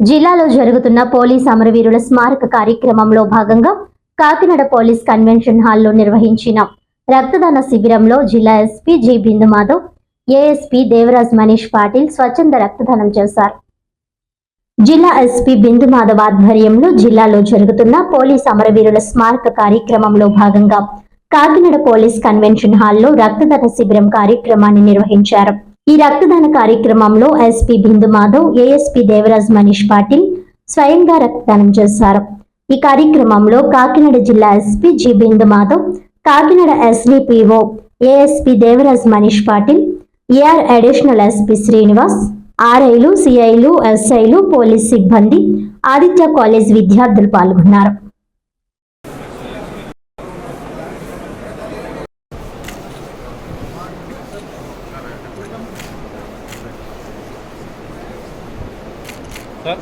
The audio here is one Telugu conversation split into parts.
జిల్లాలో జరుగుతున్న పోలీస్ అమరవీరుల స్మారక కార్యక్రమంలో భాగంగా కాకినాడ పోలీస్ కన్వెన్షన్ హాల్లో నిర్వహించిన రక్తదాన శిబిరంలో జిల్లా SP G Bindu Madhav ASP Devraj Manish Patil స్వచ్ఛంద రక్తదానం చేశారు. జిల్లా ఎస్పీ బిందు మాధవ్ ఆధ్వర్యంలో జిల్లాలో జరుగుతున్న పోలీస్ అమరవీరుల స్మారక కార్యక్రమంలో భాగంగా కాకినాడ పోలీస్ కన్వెన్షన్ హాల్లో రక్తదాన శిబిరం కార్యక్రమాన్ని నిర్వహించారు. ఈ రక్తదాన కార్యక్రమంలో ఎస్పీ బిందు మాధవ్ ఏఎస్పీ దేవరాజ్ మనీష్ పాటిల్ స్వయంగా రక్తదానం చేశారు. ఈ కార్యక్రమంలో కాకినాడ జిల్లా SP G Bindu Madhav Kakinada SDPO ASP Devraj Manish Patil AR additional SP Srinivas ఆర్ఐలు సిఐలు ఎస్ఐలు పోలీస్ సిబ్బంది ఆదిత్య కాలేజ్ విద్యార్థులు పాల్గొన్నారు. సార్.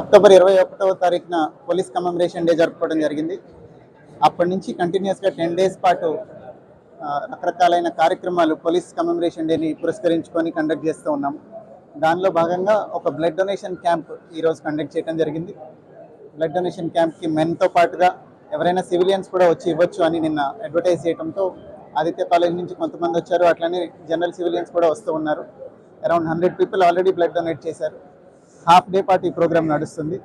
అక్టోబర్ ఇరవై ఒకటవ తారీఖున పోలీస్ కమెమరేషన్ డే జరుపుకోవడం జరిగింది. అప్పటి నుంచి కంటిన్యూస్గా టెన్ డేస్ పాటు రకరకాలైన కార్యక్రమాలు పోలీస్ కమెమరేషన్ డేని పురస్కరించుకొని కండక్ట్ చేస్తూ ఉన్నాం దానిలో భాగంగా ఒక బ్లడ్ డొనేషన్ క్యాంప్ ఈరోజు కండక్ట్ చేయడం జరిగింది. బ్లడ్ డొనేషన్ క్యాంప్కి మెన్తో పాటుగా ఎవరైనా సివిలియన్స్ కూడా వచ్చి ఇవ్వచ్చు అని నిన్న అడ్వర్టైజ్ చేయడంతో ఆదిత్య కాలేజ్ నుంచి కొంతమంది వచ్చారు. అట్లనే జనరల్ సివిలియన్స్ కూడా వస్తూ ఉన్నారు. Around hundred people already blood donate చేశారు. హాఫ్ డే పాటు ఈ ప్రోగ్రామ్ నడుస్తుంది.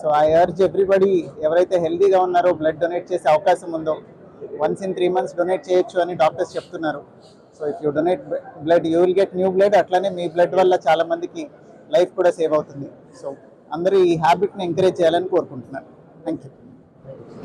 సో ఐ అర్జ్ ఎవ్రీబడి ఎవరైతే హెల్దీగా ఉన్నారో బ్లడ్ డొనేట్ చేసే అవకాశం ఉందో once in three months donate చేయొచ్చు అని డాక్టర్స్ చెప్తున్నారు. So if you donate blood you will get new blood. అట్లానే మీ బ్లడ్ వల్ల చాలా మందికి లైఫ్ కూడా సేవ్ అవుతుంది. సో అందరూ ఈ హ్యాబిట్ని ఎంకరేజ్ చేయాలని కోరుకుంటున్నాను థ్యాంక్ యూ